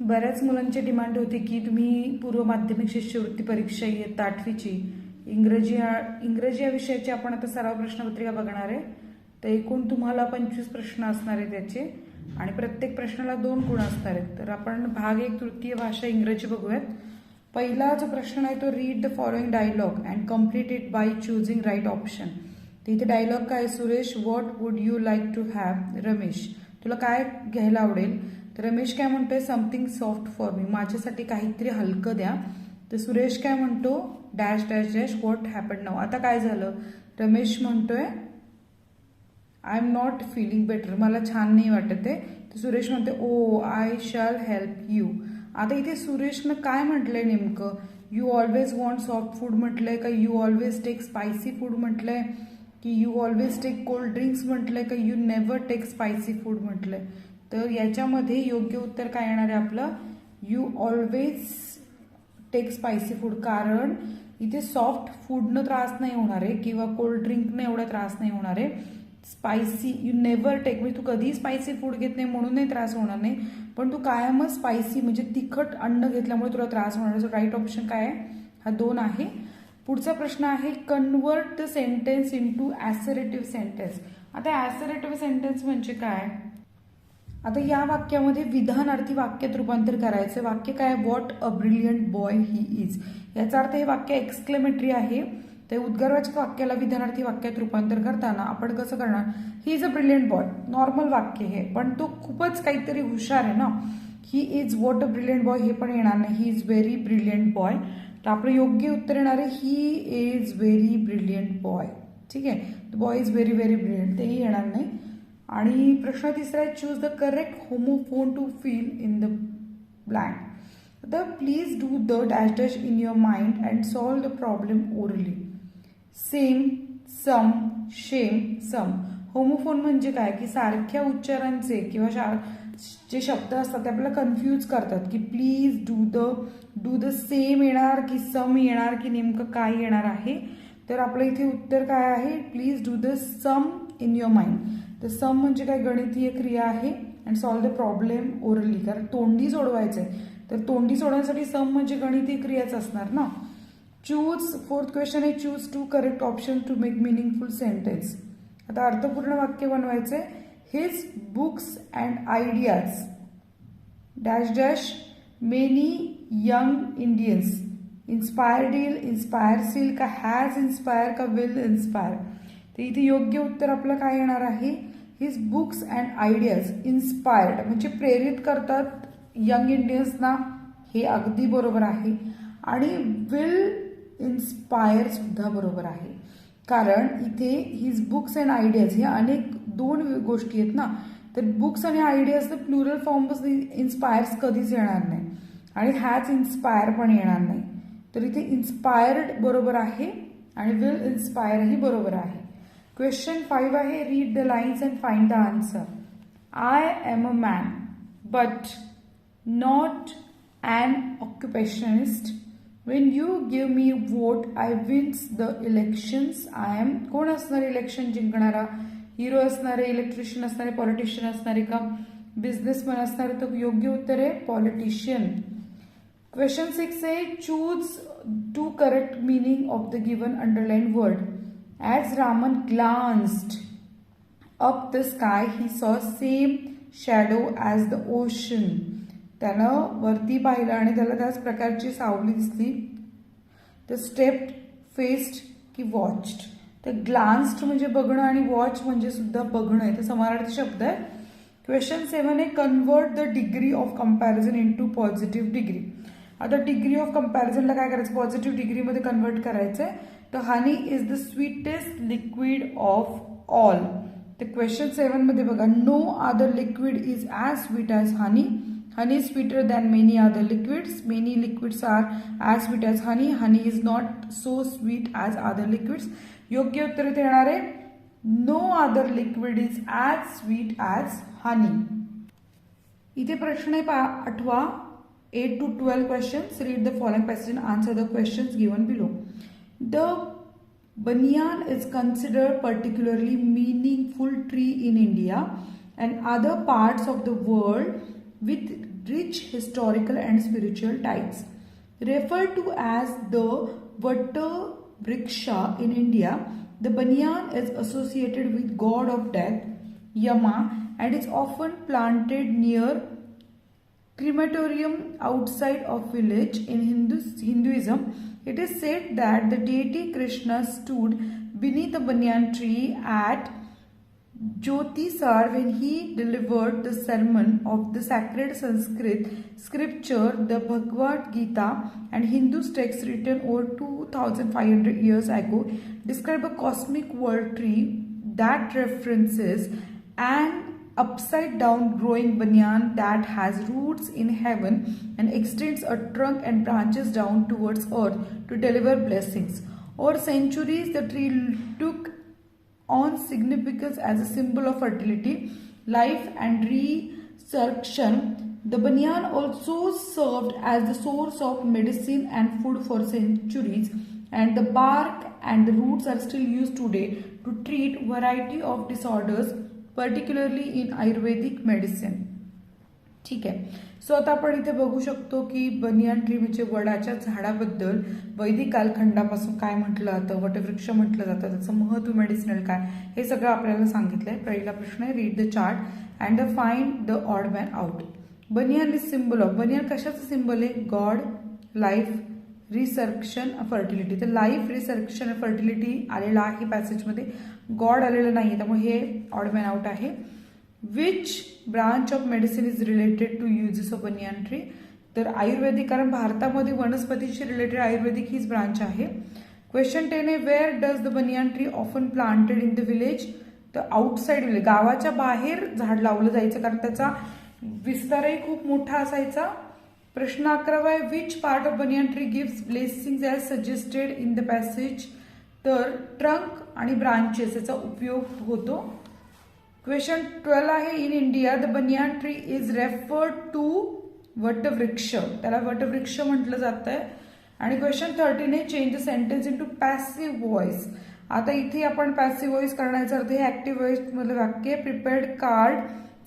बऱ्याच मुलांची डिमांड होती की तुम्ही पूर्व माध्यमिक शिष्यवृत्ती परीक्षा इयत्ता आठवीची. इंग्रजी इंग्रजी या विषयाची आपण आता सराव प्रश्नपत्रिका बघणार आहे. तर एकूण तुम्हाला पंचवीस प्रश्न असणार आहे त्याचे आणि प्रत्येक प्रश्नाला दोन गुण असणार आहेत. तर आपण भाग एक तृतीय भाषा इंग्रजी बघूयात. पहिला जो प्रश्न आहे तो read the following dialogue and complete it by choosing right option तर इथे डायलॉग काय Suresh? What would you like to have Ramesh. तुला काय घ्यायला आवडेल? तर रमेश काय म्हणतोय समथिंग सॉफ्ट फॉर मी माझ्यासाठी काहीतरी हलकं द्या. तर सुरेश काय म्हणतो dash dash dash what happen now आता काय झालं? रमेश म्हणतोय I am not feeling better मला छान नाही वाटत आहे. तर सुरेश म्हणते oh I shall help you आता इथे सुरेशनं काय म्हटलंय नेमकं? You always want soft food म्हटलंय का? You always take spicy food म्हटलंय? की you always take cold drinks म्हटलंय का? You never take spicy food म्हटलंय? तर याच्यामध्ये योग्य उत्तर काय येणार आहे आपलं? You always take spicy food कारण इथे सॉफ्ट फूडनं त्रास नाही होणार आहे किंवा कोल्ड ड्रिंकनं एवढा त्रास नाही होणार आहे. स्पायसी यू नेवर टेक म्हणजे तू कधीही स्पायसी फूड घेत नाही म्हणूनही त्रास होणार नाही. पण तू कायमच स्पायसी म्हणजे तिखट अन्न घेतल्यामुळे तुला त्रास होणार आहे. सो राईट ऑप्शन काय आहे? हा दोन आहे. पुढचा प्रश्न आहे convert the sentence into assertive sentence आता ॲसरेटिव्ह सेंटेन्स म्हणजे काय? आता या वाक्यामध्ये विधानार्थी वाक्यात रूपांतर करायचं वाक्य काय? What a brilliant boy he is याचा अर्थ हे वाक्य एक्सक्लेमेटरी आहे. ते उद्गारवाचक वाक्याला विधानार्थी वाक्यात रूपांतर करताना आपण कसं करणार? He is a brilliant boy normal वाक्य हे. पण तो खूपच काहीतरी हुशार आहे ना? He is what a brilliant boy हे पण येणार नाही. He is very brilliant boy तर आपलं योग्य उत्तर येणार आहे. He is very brilliant boy ठीक आहे? Boy is very very brilliant तेही येणार नाही. आणि प्रश्न तिसरा आहे choose the correct homophone to fill in the blank the please do the dash dash in your mind and solve the problem orally same sum same sum homophone म्हणजे काय? की सारख्या उच्चारांचे किंवा शा जे शब्द असतात ते आपल्याला कन्फ्यूज करतात की please do the do the same येणार की सम येणार की नेमकं काय येणार आहे? तर आपलं इथे उत्तर काय आहे? Please do the sum in your mind तर सम म्हणजे काय? गणितीय क्रिया आहे and solve the problem orally कारण तोंडी सोडवायचं आहे तर तोंडी सोडवण्यासाठी सम म्हणजे गणितीय क्रियाच असणार ना? चूज फोर्थ क्वेश्चन आहे choose two correct option to make meaningful sentence आता अर्थपूर्ण वाक्य बनवायचे his books and ideas dash dash many young Indians inspire deal inspire seal का हॅज इन्स्पायर का विल इन्स्पायर तर इथे योग्य उत्तर आपलं काय येणार आहे? His books and ideas inspired म्हणजे प्रेरित करतात यंग इंडियन्सना हे अगदी बरोबर आहे. आणि विल इन्स्पायर सुद्धा बरोबर आहे. कारण इथे हिज बुक्स अँड आयडियाज हे अनेक दोन गोष्टी आहेत ना. तर बुक्स आणि आयडियाज तर प्लुरल फॉर्मच इन्स्पायर्स कधीच येणार नाही. आणि हॅच इन्स्पायर पण येणार नाही. तर इथे इन्स्पायर्ड बरोबर आहे आणि विल इन्स्पायरही बरोबर आहे. क्वेश्चन फाईव्ह आहे read the lines and find the answer I am a man but not an occupationist when you give me vote I wins the elections I am कोण असणार इलेक्शन जिंकणारा? हिरो असणारे electrician असणारे politician असणारे का? Businessman असणारे तर योग्य उत्तर आहे पॉलिटिशियन क्वेश्चन सिक्स आहे choose to correct meaning of the given underline word as Raman glanced up the sky he saw same shadow as the ocean त्यानं वरती पाहिलं आणि त्याला त्याच प्रकारची सावली दिसली. तर स्टेप्ड फेस्ड की वॉच्ड तर ग्लान्स्ड म्हणजे बघणं आणि वॉच म्हणजे सुद्धा बघणं. आहे तर समानार्थी शब्द आहे. क्वेश्चन सेवन आहे convert the degree of comparison into positive degree आता डिग्री ऑफ कम्पॅरिझनला काय करायचं? पॉझिटिव्ह डिग्रीमध्ये कन्वर्ट करायचं आहे तर honey is the sweetest liquid of all तर क्वेश्चन सेवनमध्ये बघा no other liquid is as sweet as honey honey is sweeter than many other liquids. Many liquids are as sweet as honey. Honey is not so sweet as other liquids. योग्य उत्तर इथे येणार आहे. No other liquid is as sweet as honey इथे प्रश्न आहे पा आठवा eight to twelve questions read the following passage answer the questions given below the banyan is considered particularly meaningful tree in India and other parts of the world with rich historical and spiritual ties. Referred to as the Vatta Vriksha in India, the banyan is associated with god of death, Yama, and is often planted near crematorium outside of village in Hindu, Hinduism. It is said that the deity Krishna stood beneath a banyan tree at Jyotisar when he delivered the sermon of the sacred Sanskrit scripture, the Bhagavad Gita, and Hindu texts written over 2500 years ago describe a cosmic world tree that references an upside down growing banyan that has roots in heaven and extends a trunk and branches down towards earth to deliver blessings. Over centuries, the tree took on significance as a symbol of fertility, life, and resurrection. The banyan also served as the source of medicine and food for centuries, and the bark and the roots are still used today to treat variety of disorders, particularly in Ayurvedic medicine ठीक आहे. So आता आपण इथे बघू शकतो की banyan tree म्हणजे वडाच्या झाडाबद्दल वैदिक कालखंडापासून काय म्हटलं जातं वटवृक्ष म्हटलं जातं त्याचं महत्त्व मेडिसिनल काय हे सगळं आपल्याला सांगितलंय. पहिला प्रश्न आहे read the chart and the find the odd man out banyan is symbol of banyan कशाचं सिम्बल आहे? गॉड लाईफ रिसर्क्शन फर्टिलिटी तर लाईफ रिसर्क्शन फर्टिलिटी आलेला आहे पॅसेजमध्ये गॉड आलेलं नाही त्यामुळे हे ऑडमॅन आउट आहे. Which branch of medicine is related to uses of banyan tree तर आयुर्वेदिक कारण भारतामध्ये वनस्पतीशी रिलेटेड आयुर्वेदिक हीच ब्रांच आहे. क्वेश्चन टेन आहे where does the banyan tree often planted in the village तर आउटसाईड विलेज गावाच्या बाहेर झाड लावलं जायचं कारण त्याचा विस्तारही खूप मोठा असायचा. प्रश्न अकरावा आहे which part of banyan tree gives blessing as suggested in the passage तर ट्रंक आणि ब्रांचेस याचा उपयोग होतो. क्वेश्चन ट्वेल्व आहे in India the banyan tree is referred to वटवृक्ष. त्याला वटवृक्ष म्हटलं जात आहे आणि क्वेश्चन थर्टीन आहे change the sentence into passive voice आता इथे आपण पॅसिव्ह व्हॉइस करण्याचा अर्थ हे ऍक्टिव्ह व्हॉइस मधलं वाक्य प्रिपेअर्ड कार्ड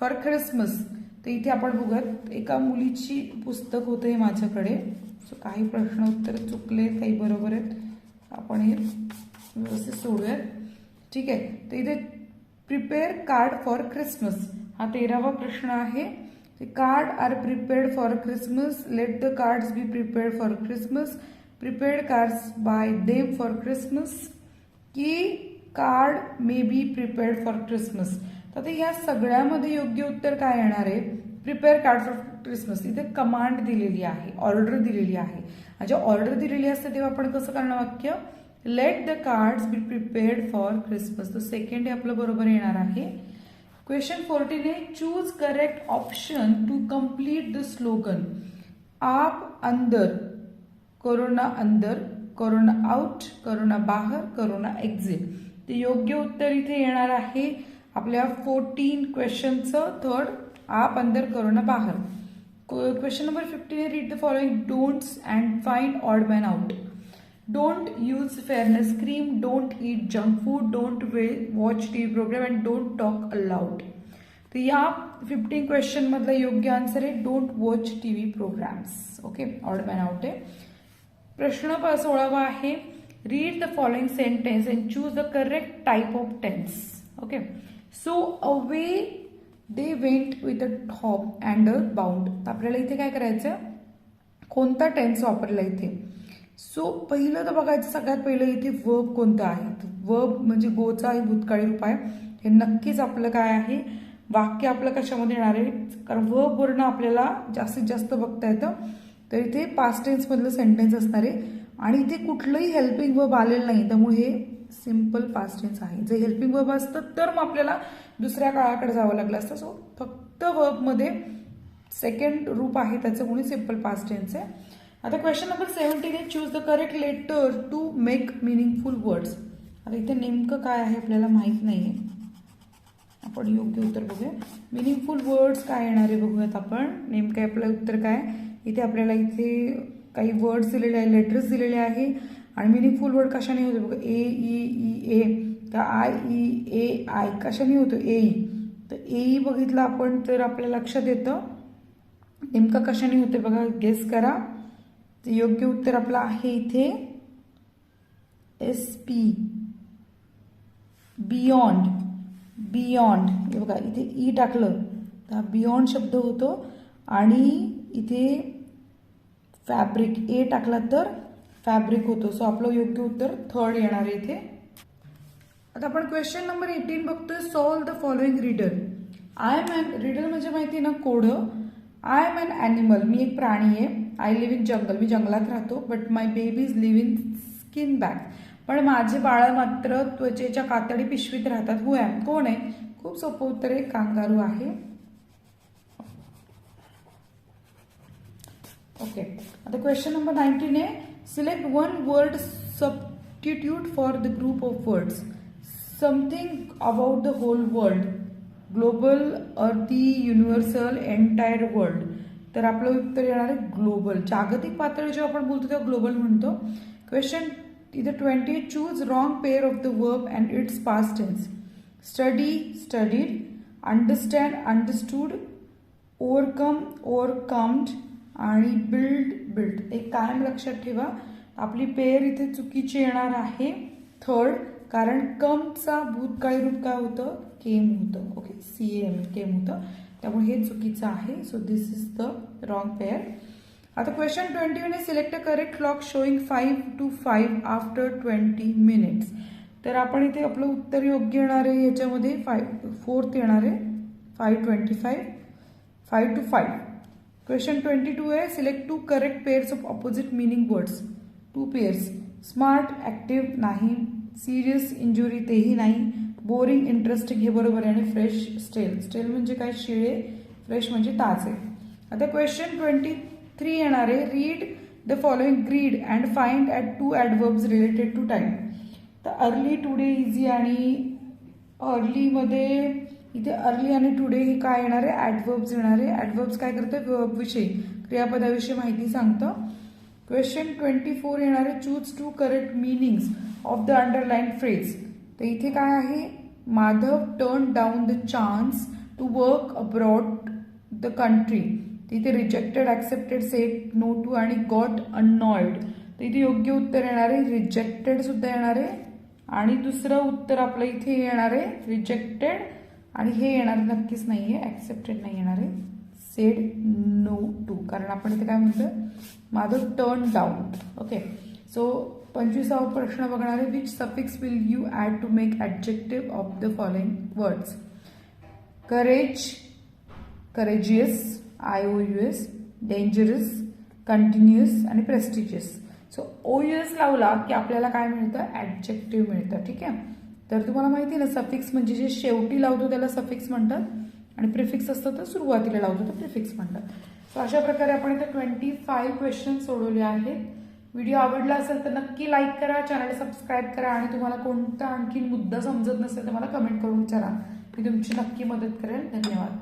फॉर ख्रिसमस तर इथे आपण बघूयात एका मुलीची पुस्तक होतं हे माझ्याकडे. सो काही प्रश्न उत्तर चुकले काही बरोबर आहेत. आपण हे व्यवस्थित सोडूयात. ठीक आहे. तर इथे प्रिपेअर कार्ड फॉर क्रिसमस हा तेरावा प्रश्न आहे. Card are prepared for Christmas let the cards be prepared for Christmas prepared cards by them for Christmas की card may be prepared for Christmas तर या सगळ्यामध्ये योग्य उत्तर काय येणार आहे? प्रिपेअर कार्ड फॉर क्रिसमस इथे कमांड दिलेली आहे ऑर्डर दिलेली आहे. जेव्हा ऑर्डर दिलेली असते तेव्हा आपण कसं करणार वाक्य? Let the cards be prepared for Christmas तर सेकंड हे आपलं बरोबर येणार आहे. क्वेश्चन फोर्टीन आहे choose correct option to complete the slogan आप अंदर कोरोना अंदर कोरोना आउट कोरोना बाहेर कोरोना एक्झिट ते योग्य उत्तर इथे येणार आहे. आपल्या फोर्टीन क्वेश्चनचं थर्ड आप अंदर करो ना बाहेर. Question number fifteen read the following don'ts and find odd man out don't use fairness cream don't eat junk food don't way watch TV programme and don't talk aloud तर या fifteen question मधला योग्य answer आहे don't watch TV programmes okay odd man out आहे प्रश्न सोळावा आहे. Read the following sentence and choose the correct type of tense okay so away they went with a top and a bound तर आपल्याला इथे काय करायचं? कोणता टेन्स वापरला इथे? सो पहिलं तर बघायचं सगळ्यात पहिलं इथे वर्ब कोणतं आहे? वर्ब म्हणजे गोचा आहे भूतकाळी रूप आहे. हे नक्कीच आपलं काय आहे? वाक्य आपलं कशामध्ये येणार आहे? कारण वर्ब वर्ण आपल्याला जास्तीत जास्त बघता येतं. तर इथे पास्ट टेन्समधलं सेंटेन्स असणार आहे. आणि इथे कुठलंही हेल्पिंग वर्ब आलेलं नाही. त्यामुळे हे सिंपल पास्ट टेन्स आहे. जे हेल्पिंग वर्ब असतं तर मग आपल्याला दुसऱ्या काळाकडे जावं लागलं असतं. सो फक्त वर्बमध्ये सेकंड रूप आहे त्याचं म्हणून सिंपल पास्ट टेन्स आहे. आता क्वेश्चन नंबर सेव्हन्टीन आहे. Choose the correct letter to make meaningful words आता इथे नेमकं काय आहे आपल्याला माहीत नाही आहे आपण योग्य उत्तर बघूया. मिनिंगफुल वर्ड्स काय येणार आहे बघूयात आपण. नेमकं आपलं उत्तर काय? इथे आपल्याला इथे काही वर्ड्स दिलेले आहे लेटर्स दिलेले आहे. आणि मिनिंगफुल वर्ड कशाने होते? बघा ए ई ई ए का आय ई ए आय कशाने होतो? ए ई e, e, तर ए ई e, बघितलं आपण तर आपल्या लक्षात येतं. नेमकं कशाने होते बघा? गेस करा. तर योग्य उत्तर आपलं आहे इथे एस पी बियॉन्ड बियॉन्ड हे बघा इथे ई टाकलं. तर हा बियॉन्ड शब्द होतो. आणि इथे फॅब्रिक ए टाकला तर फॅब्रिक होतो. सो आपलं योग्य उत्तर थर्ड येणार आहे इथे. आता आपण क्वेश्चन नंबर एटीन बघतोय. Solve the following riddle I am an riddle म्हणजे माहिती आहे ना कोड आय एम अन ॲनिमल मी एक प्राणी आहे. आय लिव्ह इन जंगल मी जंगलात राहतो but my baby is live in skin bag पण माझे बाळ मात्र त्वचेच्या कातडी पिशवीत राहतात. हु ॲम कोण आहे? खूप सोपं उत्तर आहे. कांगारू आहे. ओके आता क्वेश्चन नंबर नाईन्टीन आहे. Select one word substitute for the group of words something about the whole world global earthy universal entire world तर आपलं उत्तर येणार आहे ग्लोबल जागतिक पातळी जेव्हा आपण बोलतो तेव्हा ग्लोबल म्हणतो. क्वेश्चन इथे twenty choose wrong pair of the verb and its past tense study studied understand understood overcome overcomed आणि बिल्ड बिल्ड एक कायम लक्षात ठेवा. आपली पेयर इथे चुकीची येणार आहे. थर्ड कारण कमचा भूतकाळी रूप काय होतं? केम होतं. ओके सी एम केम होतं. त्यामुळे हे चुकीचं आहे. So this is the wrong pair आता question twenty one select correct clock showing five to five after twenty minutes तर आपण इथे आपलं उत्तर योग्य येणार आहे याच्यामध्ये. फाय फोर्थ येणार आहे. Five twenty five five to five question twenty two आहे select two correct pairs of opposite meaning words two pairs smart active नाही सिरियस इंजुरी तेही नाही बोरिंग इंटरेस्टिंग हे बरोबर आहे. आणि फ्रेश स्टेल स्टेल म्हणजे काय? शिळे. फ्रेश म्हणजे ताजे. आता क्वेश्चन ट्वेंटी थ्री येणार आहे. Read the following grid and find at two adverbs related to time तर अर्ली टुडे इझी आणि अर्लीमध्ये इथे अर्ली आणि टुडे हे काय येणार आहे? ॲडवर्ब्स येणार आहे. ॲडवर्ब्स काय करतं? Verb विषयी. क्रियापदाविषयी माहिती सांगतं. क्वेश्चन ट्वेंटी फोर येणार आहे. Choose two correct meanings of the underline phrase तर इथे काय आहे? Madhav turn down the chance to work abroad the country तिथे rejected accepted set no to आणि गॉट अनॉइड तर इथे योग्य उत्तर येणार आहे. रिजेक्टेड सुद्धा येणार आहे. आणि दुसरं उत्तर आपलं इथे येणार आहे. रिजेक्टेड आणि हे येणार नक्कीच नाही आहे ॲक्सेप्टेड नाही येणार. आहे सेड नो टू कारण आपण इथे काय म्हणतो Madhav turn down okay so पंचवीसावा प्रश्न बघणार आहे which suffix will you add to make adjective of the following words courage courageous I O U S dangerous continuous आणि prestigious so O U S लावला की आपल्याला काय मिळतं? ॲडजेक्टिव्ह मिळतं. ठीक आहे? तर तुम्हाला माहिती आहे ना सफिक्स म्हणजे जे शेवटी लावतो त्याला सफिक्स म्हणतात आणि प्रिफिक्स असतं तर सुरुवातीला लावतो तर प्रिफिक्स म्हणतात. सो अशा प्रकारे आपण इथे ट्वेंटी फाईव्ह क्वेश्चन सोडवले आहेत. व्हिडिओ आवडला असेल तर नक्की लाईक करा चॅनल सबस्क्राईब करा आणि तुम्हाला कोणता आणखी मुद्दा समजत नसेल तर मला कमेंट करून विचारा. मी तुमची नक्की मदत करेल धन्यवाद.